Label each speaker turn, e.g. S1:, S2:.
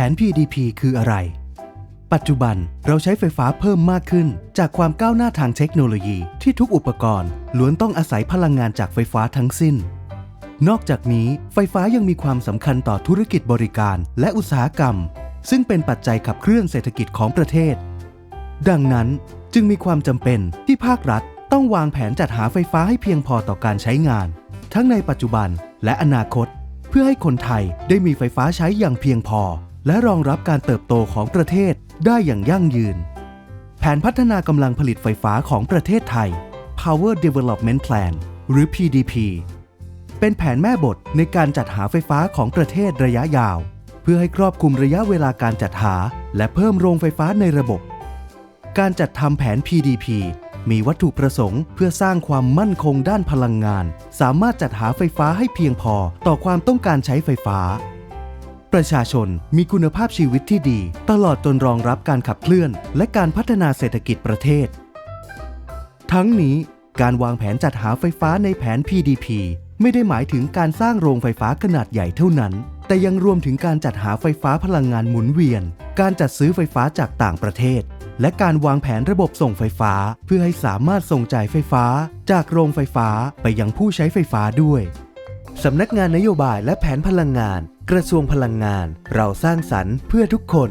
S1: ผน PDP คืออะไร ปัจจุบันเราใช้ไฟฟ้าเพิ่มมากขึ้น จากความก้าวหน้าทางเทคโนโลยีที่ทุกอุปกรณ์ล้วนต้องอาศัยพลังงานจากไฟฟ้าทั้งสิ้น นอกจากนี้ไฟฟ้ายังมีความสำคัญต่อธุรกิจบริการและอุตสาหกรรม ซึ่งเป็นปัจจัยขับเคลื่อนเศรษฐกิจของประเทศ ดังนั้นจึงมีความจำเป็นที่ภาครัฐต้องวางแผนจัดหาไฟฟ้าให้เพียงพอต่อการใช้งาน ทั้งในปัจจุบันและอนาคต เพื่อให้คนไทยได้มีไฟฟ้าใช้อย่างเพียงพอ และรองรับการเติบโตของประเทศได้อย่างยั่งยืน แผนพัฒนากำลังผลิตไฟฟ้าของประเทศไทย Power Development Plan หรือ PDP เป็นแผนแม่บทในการจัดหาไฟฟ้าของประเทศระยะยาว เพื่อให้ครอบคลุมระยะเวลาการจัดหา และเพิ่มโรงไฟฟ้าในระบบ การจัดทำแผน PDP มีวัตถุประสงค์เพื่อสร้างความมั่นคงด้านพลังงาน สามารถจัดหาไฟฟ้าให้เพียงพอต่อความต้องการใช้ไฟฟ้า ประชาชนมีคุณภาพชีวิตที่ดี ตลอดจนรองรับการขับเคลื่อน และการพัฒนาเศรษฐกิจประเทศ ทั้งนี้การวางแผนจัดหาไฟฟ้าในแผน PDP ไม่ได้หมายถึงการสร้างโรงไฟฟ้าขนาดใหญ่เท่านั้น แต่ยังรวมถึงการจัดหาไฟฟ้าพลังงานหมุนเวียน การจัดซื้อไฟฟ้าจากต่างประเทศ และการวางแผนระบบส่งไฟฟ้า เพื่อให้สามารถส่งจ่ายไฟฟ้า จากโรงไฟฟ้าไปยังผู้ใช้ไฟฟ้าด้วย สำนักงานนโยบายและแผนพลังงาน กระทรวงพลังงาน เราสร้างสรรค์เพื่อทุกคน